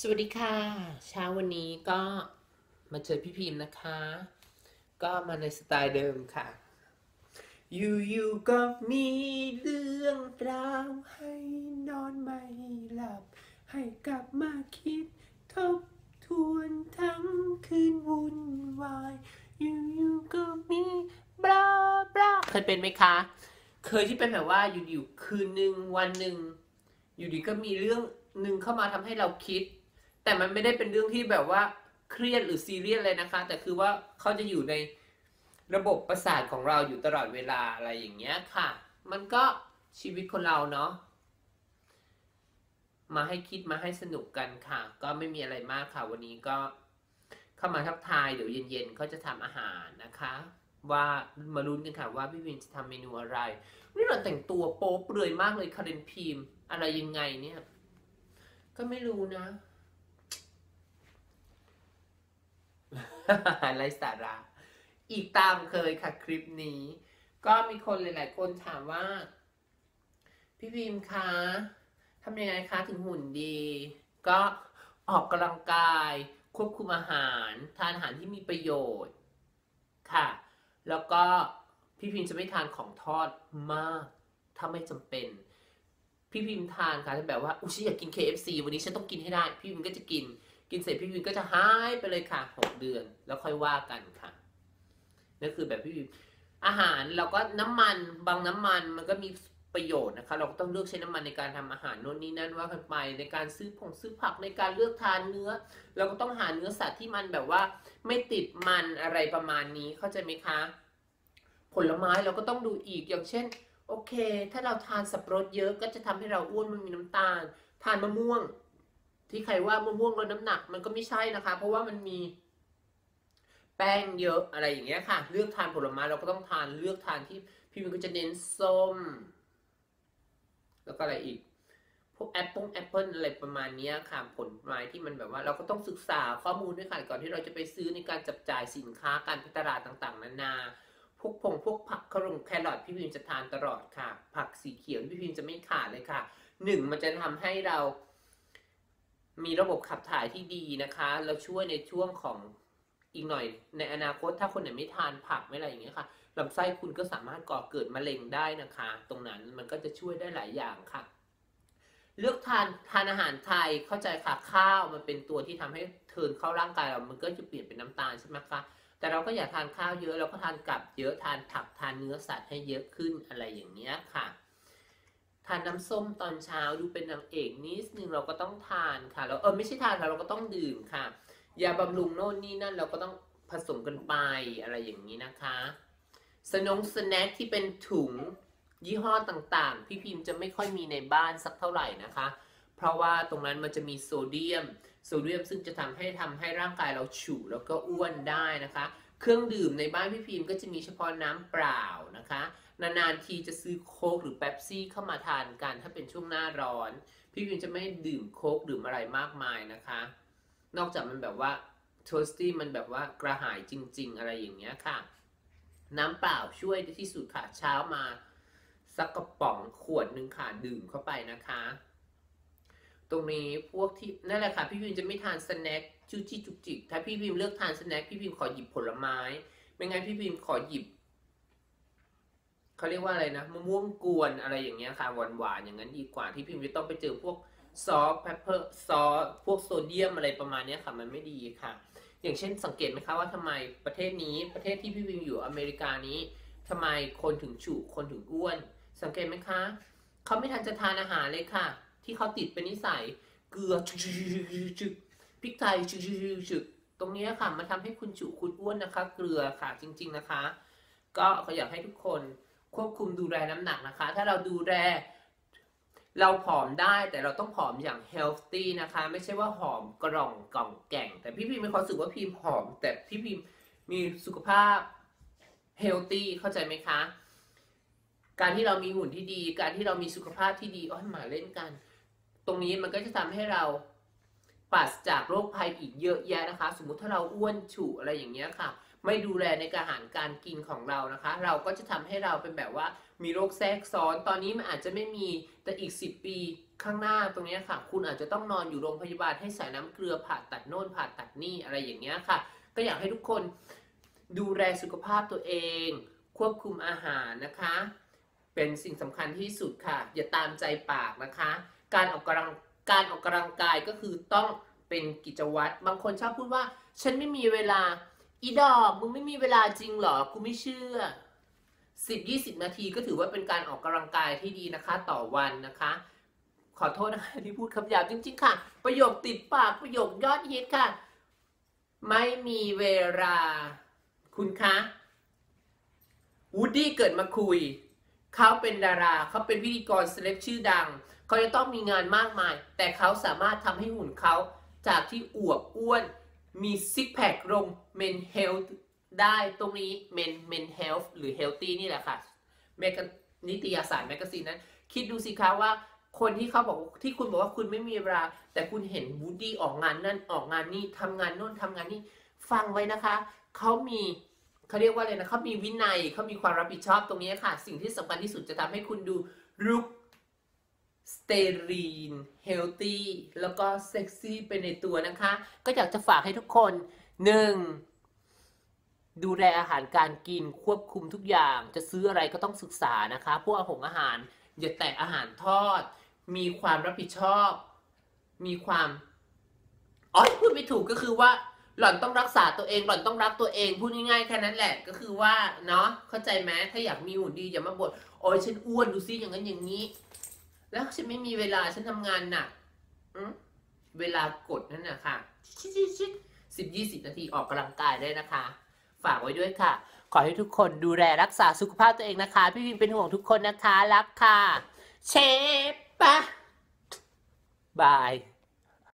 สวัสดีค่ะ เช้าวันนี้ก็มาเจอพี่พิมพ์นะคะ ก็มาในสไตล์เดิมค่ะ อยู่ๆก็มีเรื่องราวให้นอนไม่หลับ ให้กลับมาคิดทบทวนทั้งคืนวุ่นวาย อยู่ๆก็มีบลาบลาเคยเป็นไหมคะ เคยที่เป็นแบบว่าอยู่ๆคืนหนึ่งวันหนึ่งอยู่ดีก็มีเรื่องหนึ่งเข้ามาทำให้เราคิด แต่มันไม่ได้เป็นเรื่องที่แบบว่าเครียดหรือซีเรียสเลยนะคะ แต่คือว่าเขาจะอยู่ในระบบประสาทของเราอยู่ตลอดเวลาอะไรอย่างเงี้ยค่ะ มันก็ชีวิตคนเราเนาะมาให้คิดมาให้สนุกกันค่ะ ก็ไม่มีอะไรมากค่ะ วันนี้ก็เข้ามาทักทายเดี๋ยวเย็นๆเขาจะทำอาหารนะคะ ว่ามาลุ้นกันค่ะว่าพี่วินจะทำเมนูอะไรนี่เราแต่งตัวโป๊เปลือยมากเลยคาเรนพีมอะไรยังไงเนี่ย ก็ไม่รู้นะ ไรสาระ อีกตามเคยค่ะคลิปนี้ ก็มีคนหลาย ๆ คนถามว่า พี่พิมคะทำยังไงคะถึงหุ่นดี ก็ออกกำลังกาย ควบคุมอาหาร ทานอาหารที่มีประโยชน์ค่ะ แล้วก็พี่พิมจะไม่ทานของทอดมาก ถ้าไม่จำเป็น พี่พิมทานค่ะถ้าแบบว่าอุ้ยฉันอยากกิน KFC วันนี้ฉันต้องกินให้ได้ พี่พิมก็จะกิน กินเสร็จพี่พิมพ์ก็จะหายไปเลยค่ะหกเดือน แล้วค่อยว่ากันค่ะนั่นคือแบบพี่พิมพ์อาหารเราก็น้ำมันบางน้ำมันมันก็มีประโยชน์นะคะเราก็ต้องเลือกใช้น้ำมันในการทำอาหารโน่นนี่นั่นว่ากันไปในการซื้อผงซื้อผักในการเลือกทานเนื้อ เราก็ต้องหาเนื้อสัตว์ที่มันแบบว่า ไม่ติดมันอะไรประมาณนี้เข้าใจไหมคะ ผลไม้เราก็ต้องดูอีกอย่างเช่น โอเค ถ้าเราทานสับปะรดเยอะก็จะทำให้เราอ้วนมันมีน้ำตาล ทานมะม่วง ที่ใครว่ามะม่วงลดน้ำหนัก มันก็ไม่ใช่นะคะ เพราะว่ามันมีแป้งเยอะอะไรอย่างเงี้ยค่ะ เลือกทานผลไม้เราก็ต้องทานเลือกทานที่พี่มินก็จะเน้นส้ม แล้วก็อะไรอีก พวกแอปเปิลแอปเปิลอะไรประมาณเนี้ยค่ะผลไม้ที่มันแบบว่า เราก็ต้องศึกษาข้อมูลด้วยค่ะก่อนที่เราจะไปซื้อในการจับจ่ายสินค้าการพิตลาดต่างๆ นานาพวกผงพวกผักขรงแครอทพี่พิมจะทานตลอดค่ะ ผักสีเขียวพี่พิมจะไม่ขาดเลยค่ะหนึ่งมันจะทำให้เรา มีระบบขับถ่ายที่ดีนะคะ เราช่วยในช่วงของอีกหน่อย ในอนาคตถ้าคนไหนไม่ทานผักไม่อะไรอย่างเงี้ยค่ะลำไส้คุณก็สามารถก่อเกิดมะเร็งได้นะคะ ตรงนั้นมันก็จะช่วยได้หลายอย่างค่ะ เลือกทานทานอาหารไทยเข้าใจค่ะข้าวมันเป็นตัวที่ทำให้เทินเข้าร่างกายเรา มันก็จะเปลี่ยนเป็นน้ำตาลใช่ไหมคะแต่เราก็อย่าทานข้าวเยอะเราก็ทานกับเยอะทานผักทานเนื้อสัตว์ให้เยอะขึ้นอะไรอย่างเงี้ยค่ะ ทานน้ำส้มตอนเช้าดูเป็นนางเอกนิดนึงเราก็ต้องทานค่ะแล้วเออไม่ใช่ทานค่ะเราก็ต้องดื่มค่ะยาบำรุงโน่นนี่นั่นเราก็ต้องผสมกันไปอะไรอย่างนี้นะคะ สนงสแน็คที่เป็นถุงยี่ห้อต่างๆ พี่พิมพ์จะไม่ค่อยมีในบ้านสักเท่าไหร่นะคะ เพราะว่าตรงนั้นมันจะมีโซเดียม โซเดียมซึ่งจะทำให้ทำให้ร่างกายเราฉุแล้วก็อ้วนได้นะคะ เครื่องดื่มในบ้านพี่พิมพ์ก็จะมีเฉพาะน้ำเปล่านะคะ นานๆทีจะซื้อโค้กหรือเป๊ปซี่เข้ามาทานกันถ้าเป็นช่วงหน้าร้อน พี่พิมจะไม่ดื่มโค้กดื่มอะไรมากมายนะคะ นอกจากมันแบบว่าโทสตี้มันแบบว่ากระหายจริง ๆ อะไรอย่างเงี้ยค่ะ น้ำเปล่าช่วยที่สุดค่ะเช้ามาสักกระป๋องขวดหนึ่งค่ะดื่มเข้าไปนะคะ ตรงนี้พวกที่นั่นแหละค่ะพี่พิมจะไม่ทานสแน็คจุจิจุกจิกถ้าพี่พิมเลือกทานสแน็คพี่พิมขอหยิบผลไม้ ไม่งั้นพี่พิมขอหยิบเขาเรียกว่าอะไรนะมะม่วงกวนอะไรอย่างเงี้ยค่ะหวานหวานๆอย่างนั้นดีกว่าที่พิมจะต้องไปเจอพวกซอสแพปเปอร์ซอสพวกโซเดียมอะไรประมาณนี้ค่ะมันไม่ดีค่ะ อย่างเช่นสังเกตไหมคะว่าทำไมประเทศนี้ประเทศที่พี่พิมอยู่อเมริกานี้ทำไมคนถึงฉุคนถึงอ้วน สังเกตไหมคะเขาไม่ทันจะทานอาหารเลยค่ะ ที่เขาติดเป็นนิสัยเกลือชึกชึกชึกชึกชึกพริกไทยชึกชึกชึกชึกตรงนี้ค่ะมันทำให้คุณฉุคุณอ้วนนะคะ เกลือค่ะจริง ๆนะคะ ก็เขาอยากให้ทุกคนควบคุมดูแลน้ำหนักนะคะ ถ้าเราดูแลเราผอมได้แต่เราต้องผอมอย่าง healthy นะคะ ไม่ใช่ว่าหอมกร่องกล่องแก่ง แต่พี่พิมมีความรู้สึกว่าพิมผอม แต่พี่พิมมีสุขภาพ healthy เข้าใจไหมคะ การที่เรามีหุ่นที่ดี การที่เรามีสุขภาพที่ดีอ้อยหมาเล่นกัน ตรงนี้มันก็จะทำให้เราปราศจากโรคภัยอีกเยอะแยะนะคะ สมมุติถ้าเราอ้วนฉุอะไรอย่างเงี้ยค่ะ ไม่ดูแลในการอาหารการกินของเรานะคะ เราก็จะทำให้เราเป็นแบบว่ามีโรคแทรกซ้อน ตอนนี้มันอาจจะไม่มีแต่อีก 10 ปีข้างหน้าตรงนี้ค่ะ คุณอาจจะต้องนอนอยู่โรงพยาบาลให้สายน้ำเกลือผ่าตัดโน่นผ่าตัดนี่อะไรอย่างเงี้ยค่ะ ก็อยากให้ทุกคนดูแลสุขภาพตัวเอง ควบคุมอาหารนะคะ เป็นสิ่งสำคัญที่สุดค่ะ อย่าตามใจปากนะคะ การออกกำลังการออกกำลังกายก็คือต้องเป็นกิจวัตรบางคนชอบพูดว่า ฉันไม่มีเวลา อีดอกมึงไม่มีเวลาจริงเหรอกูไม่เชื่อ 10-20 นาทีก็ถือว่าเป็นการออกกำลังกายที่ดีนะคะ ต่อวันนะคะ ขอโทษนะคะที่พูดคำหยาบจริง ๆ ค่ะ ประโยคติดปากประโยคยอดฮิตค่ะ ไม่มีเวลาคุณคะวูดดี้เกิดมาคุย เขาเป็นดารา เขาเป็นพิธีกรเซเลบชื่อดัง เขาจะต้องมีงานมากมาย แต่เขาสามารถทำให้หุ่นเขาจากที่อวบอ้วน มีซิกแพคลงเมนเฮลท์ได้ตรงนี้เมนเมนเฮลท์หรือเฮลตี้นี่แหละค่ะเมกนิตยสารแมกกาซีนนั้น คิดดูสิคะว่าคนที่เขาบอกที่คุณบอกว่าคุณไม่มีเวลา แต่คุณเห็นวูดดี้ออกงานนั่นออกงานนี่ทำงานโน่นทำงานนี่ฟังไว้นะคะ เขามี เขาเรียกว่าอะไรนะเขามีวินัยเขามีความรับผิดชอบตรงนี้ค่ะ สิ่งที่สำคัญที่สุดจะทำให้คุณดูลุกสเตรีนเฮลตี้แล้วก็เซ็กซี่ไปในตัวนะคะ ก็อยากจะฝากให้ทุกคนหนึ่งดูแลอาหารการกินควบคุมทุกอย่าง จะซื้ออะไรก็ต้องศึกษานะคะ พวกอาหงอาหารอย่าแตะอาหารทอด มีความรับผิดชอบ มีความอ๋อพูดไม่ถูกก็คือว่า หล่อนต้องรักษาตัวเอง หล่อนต้องรักตัวเอง พูดง่ายๆแค่นั้นแหละ ก็คือว่าเนาะ เข้าใจไหมถ้าอยากมีหุ่นดีอย่ามาบ่น โอ้ยฉันอ้วนดูซิอย่างนั้นอย่างนี้ แล้วฉันไม่มีเวลาฉันทำงานหนักเวลากดนั่นนะค่ะ ชิชิชิสิบยี่สิบนาทีออกกำลังกายได้นะคะ ฝากไว้ด้วยค่ะ ขอให้ทุกคนดูแลรักษาสุขภาพตัวเองนะคะ พี่วินเป็นห่วงทุกคนนะคะ รักค่ะ เชฟปะบาย